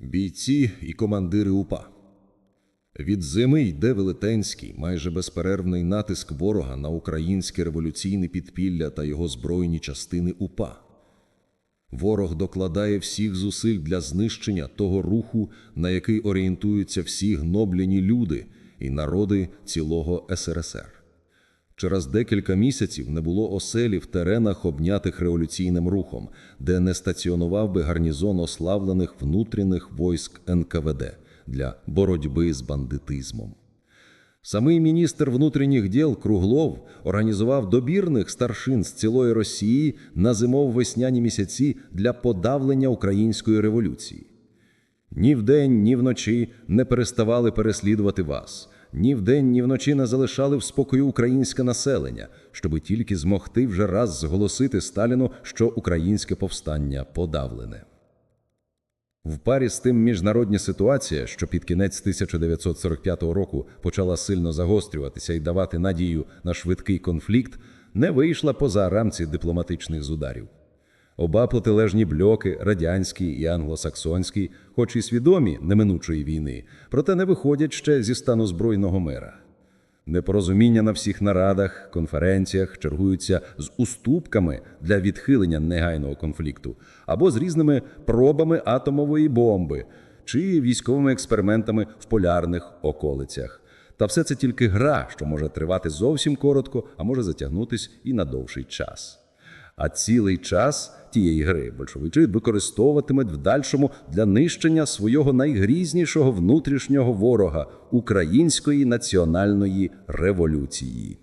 Бійці і командири УПА. Від зими йде велетенський, майже безперервний натиск ворога на українське революційне підпілля та його збройні частини УПА. Ворог докладає всіх зусиль для знищення того руху, на який орієнтуються всі гноблені люди і народи цілого СРСР. Через декілька місяців не було оселі в теренах, обнятих революційним рухом, де не стаціонував би гарнізон ославлених внутрішніх войск НКВД для боротьби з бандитизмом. Самий міністр внутрішніх діл Круглов організував добірних старшин з цілої Росії на зимово-весняні місяці для подавлення української революції. Ні вдень, ні вночі не переставали переслідувати вас. Ні вдень, ні вночі не залишали в спокою українське населення, щоби тільки змогти вже раз зголосити Сталіну, що українське повстання подавлене. В парі з тим міжнародна ситуація, що під кінець 1945 року почала сильно загострюватися і давати надію на швидкий конфлікт, не вийшла поза рамці дипломатичних зударів. Оба протилежні блоки, радянський і англосаксонський, хоч і свідомі неминучої війни, проте не виходять ще зі стану збройного мира. Непорозуміння на всіх нарадах, конференціях чергуються з уступками для відхилення негайного конфлікту або з різними пробами атомової бомби чи військовими експериментами в полярних околицях. Та все це тільки гра, що може тривати зовсім коротко, а може затягнутись і на довший час. А цілий час тієї гри большевики використовуватимуть в дальшому для нищення свого найгрізнішого внутрішнього ворога української національної революції.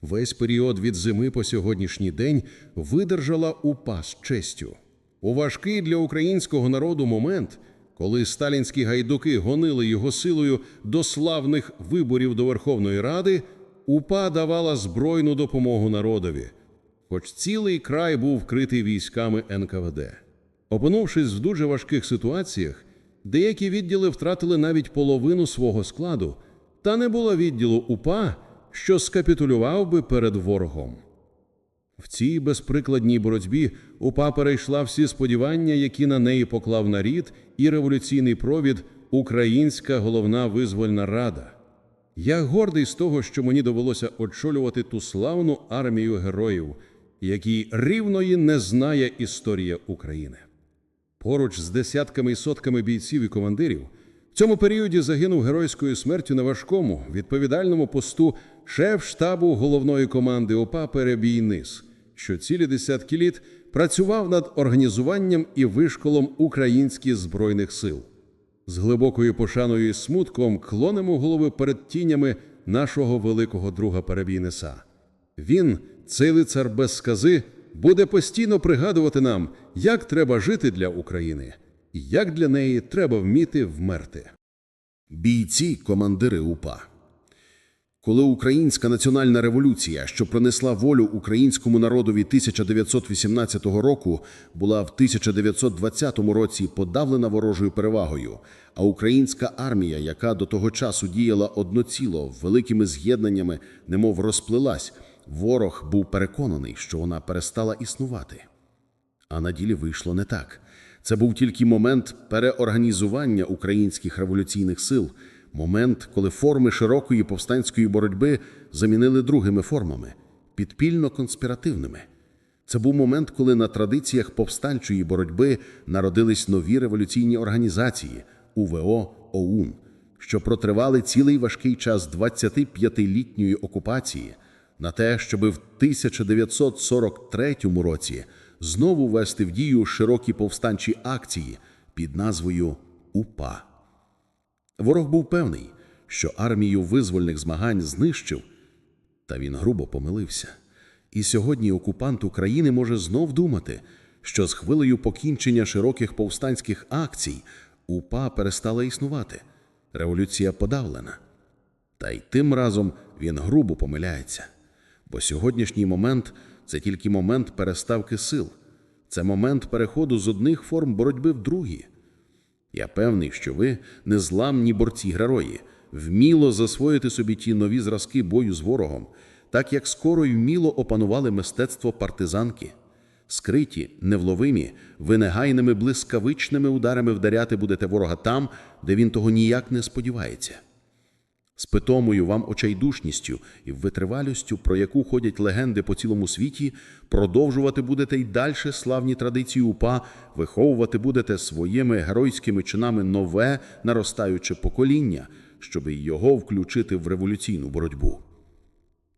Весь період від зими по сьогоднішній день видержала УПА з честю. У важкий для українського народу момент, коли сталінські гайдуки гонили його силою до славних виборів до Верховної Ради, УПА давала збройну допомогу народові, хоч цілий край був вкритий військами НКВД. Опинувшись в дуже важких ситуаціях, деякі відділи втратили навіть половину свого складу, та не було відділу УПА, що скапітулював би перед ворогом. В цій безприкладній боротьбі УПА перейшла всі сподівання, які на неї поклав нарід і революційний провід Українська головна визвольна рада. Я гордий з того, що мені довелося очолювати ту славну армію героїв, якій рівної не знає історія України. Поруч з десятками і сотками бійців і командирів в цьому періоді загинув геройською смертю на важкому, відповідальному посту шеф штабу головної команди ОПА Перебійнис, що цілі десятки літ працював над організуванням і вишколом українських збройних сил. З глибокою пошаною і смутком клонимо голови перед тінями нашого великого друга Перебійниса. Він, цей лицар без скази, буде постійно пригадувати нам, як треба жити для України і як для неї треба вміти вмерти. Бійці, командири УПА. Коли Українська національна революція, що принесла волю українському народові 1918 року, була в 1920 році подавлена ворожою перевагою, а українська армія, яка до того часу діяла одноціло великими з'єднаннями, немов розплилась, ворог був переконаний, що вона перестала існувати. А на ділі вийшло не так. Це був тільки момент переорганізування українських революційних сил, момент, коли форми широкої повстанської боротьби замінили другими формами підпільно-конспіративними. Це був момент, коли на традиціях повстанчої боротьби народились нові революційні організації УВО, ОУН, що протривали цілий важкий час 25-літньої окупації на те, щоби в 1943 році знову ввести в дію широкі повстанчі акції під назвою УПА. Ворог був певний, що армію визвольних змагань знищив, та він грубо помилився. І сьогодні окупант України може знов думати, що з хвилею покінчення широких повстанських акцій УПА перестала існувати, революція подавлена. Та й тим разом він грубо помиляється, бо сьогоднішній момент це тільки момент переставки сил, це момент переходу з одних форм боротьби в другі. Я певний, що ви, незламні борці герої, вміло засвоїте собі ті нові зразки бою з ворогом, так як скоро й вміло опанували мистецтво партизанки. Скриті, невловимі, ви негайними блискавичними ударами вдаряти будете ворога там, де він того ніяк не сподівається. З питомою вам очайдушністю і витривалістю, про яку ходять легенди по цілому світі, продовжувати будете й дальше славні традиції УПА, виховувати будете своїми геройськими чинами нове наростаюче покоління, щоб його включити в революційну боротьбу.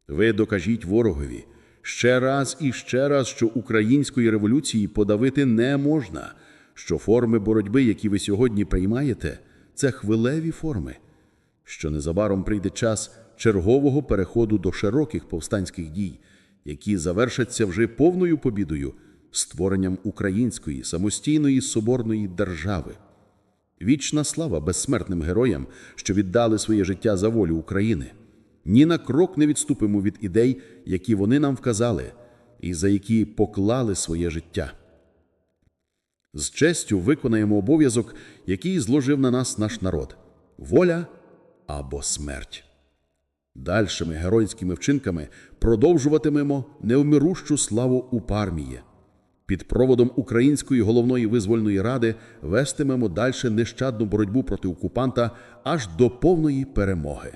Ви докажіть ворогові ще раз і ще раз, що української революції подавити не можна, що форми боротьби, які ви сьогодні приймаєте, це хвилеві форми, що незабаром прийде час чергового переходу до широких повстанських дій, які завершаться вже повною побідою, створенням української самостійної соборної держави. Вічна слава безсмертним героям, що віддали своє життя за волю України. Ні на крок не відступимо від ідей, які вони нам вказали, і за які поклали своє життя. З честю виконаємо обов'язок, який зложив на нас наш народ воля або смерть. Дальшими геройськими вчинками продовжуватимемо невмирущу славу у пармії. Під проводом Української головної визвольної ради вестимемо далі нещадну боротьбу проти окупанта аж до повної перемоги.